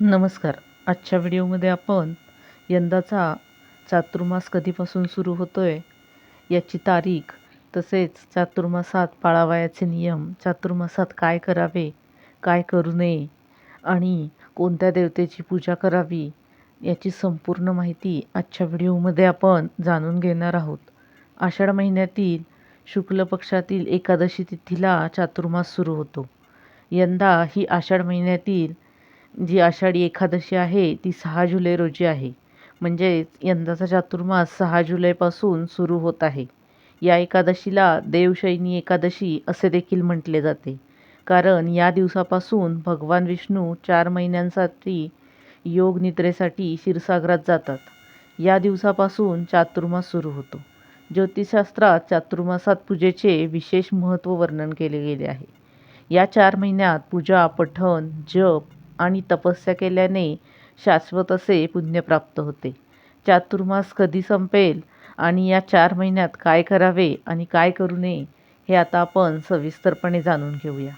नमस्कार. आजच्या व्हिडिओमध्ये आपण यंदाचा चातुर्मास कधीपासून सुरू होतो आहे याची तारीख तसेच चातुर्मासात पाळावयाचे नियम चातुर्मासात काय करावे काय करू नये आणि कोणत्या देवतेची पूजा करावी याची संपूर्ण माहिती आजच्या व्हिडिओमध्ये आपण जाणून घेणार आहोत. आषाढ महिन्यातील शुक्ल पक्षातील एकादशी तिथीला चातुर्मास सुरू होतो. यंदा ही आषाढ महिन्यातील जी आषाढी एकादशी आहे ती सहा जुलै रोजी आहे. म्हणजेच यंदाचा चातुर्मास सहा जुलैपासून सुरू होत आहे. या एकादशीला देवशैनी एकादशी असे देखील म्हटले जाते. कारण या दिवसापासून भगवान विष्णू चार महिन्यांसाठी योग निद्रेसाठी क्षीरसागरात जातात. या दिवसापासून चातुर्मास सुरू होतो. ज्योतिषशास्त्रात चातुर्मासात पूजेचे विशेष महत्त्व वर्णन केले गेले आहे. या चार महिन्यात पूजा पठण जप आणि तपस्या केल्याने शाश्वत असे पुण्य प्राप्त होते. चातुर्मास कधी संपेल आणि या चार महिन्यात काय करावे आणि काय करू नये हे आता आपण सविस्तरपणे जाणून घेऊया.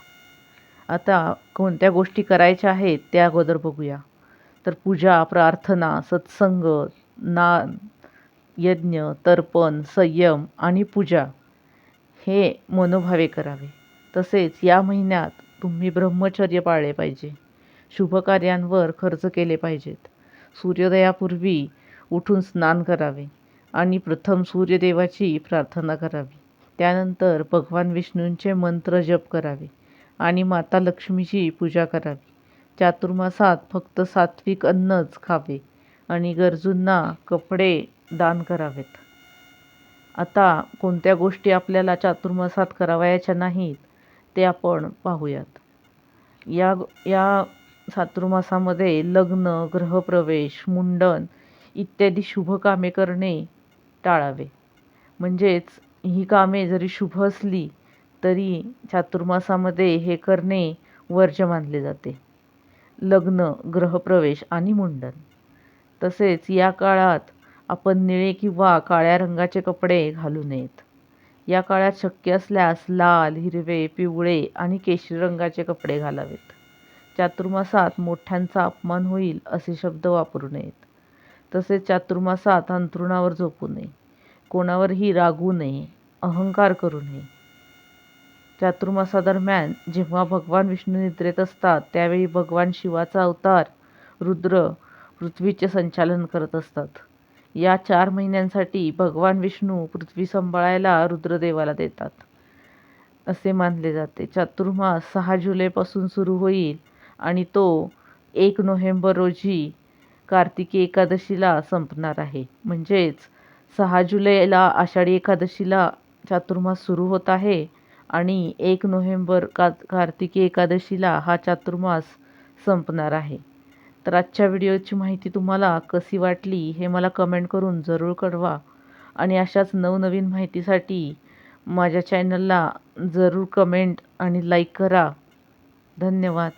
आता कोणत्या गोष्टी करायच्या आहेत त्या अगोदर बघूया. तर पूजा प्रार्थना सत्संग नान यज्ञ तर्पण संयम आणि पूजा हे मनोभावे करावे. तसेच या महिन्यात तुम्ही ब्रह्मचर्य पाळले पाहिजे. शुभकार्यांवर खर्च केले पाहिजेत. सूर्योदयापूर्वी उठून स्नान करावे आणि प्रथम सूर्यदेवाची प्रार्थना करावी. त्यानंतर भगवान विष्णूंचे मंत्र जप करावे आणि माता लक्ष्मीची पूजा करावी. चातुर्मासात फक्त सात्विक अन्नच खावे आणि गरजूंना कपडे दान करावेत. आता कोणत्या गोष्टी आपल्याला चातुर्मासात करावयाच्या नाहीत ते आपण पाहूयात. या या चातुर्मासामध्ये लग्न ग्रहप्रवेश मुंडन इत्यादी शुभ कामे करणे टाळावे. म्हणजेच ही कामे जरी शुभ असली तरी चातुर्मासामध्ये हे करणे वर्ज्य मानले जाते. लग्न ग्रहप्रवेश आणि मुंडन. तसेच या काळात आपण निळे किंवा काळ्या रंगाचे कपडे घालू नयेत. या काळात शक्य असल्यास लाल हिरवे पिवळे आणि केशरी रंगाचे कपडे घालावेत. चातुर्मासात मोठ्यांचा अपमान होईल असे शब्द वापरू नयेत. तसेच चातुर्मासात अंथरुणावर झोपू नये. कोणावरही रागू नये. अहंकार करू नये. चातुर्मासादरम्यान जेव्हा भगवान विष्णू निद्रेत असतात त्यावेळी भगवान शिवाचा अवतार रुद्र पृथ्वीचे संचालन करत असतात. या चार महिन्यांसाठी भगवान विष्णू पृथ्वी सांभाळायला रुद्रदेवाला देतात. असे मानले जाते. चातुर्मास सहा जुलैपासून सुरू होईल. आणि तो एक नोव्हेंबर रोजी कार्तिकी एकादशीला संपणार आहे. म्हणजेच सहा जुलैला आषाढी एकादशीला चातुर्मास सुरू होत आहे आणि एक नोव्हेंबर का कार्तिकी एकादशीला हा चातुर्मास संपणार आहे. तर आजच्या व्हिडिओची माहिती तुम्हाला कशी वाटली हे मला कमेंट करून जरूर कळवा आणि अशाच नवनवीन माहितीसाठी माझ्या चॅनलला जरूर कमेंट आणि लाईक करा. धन्यवाद.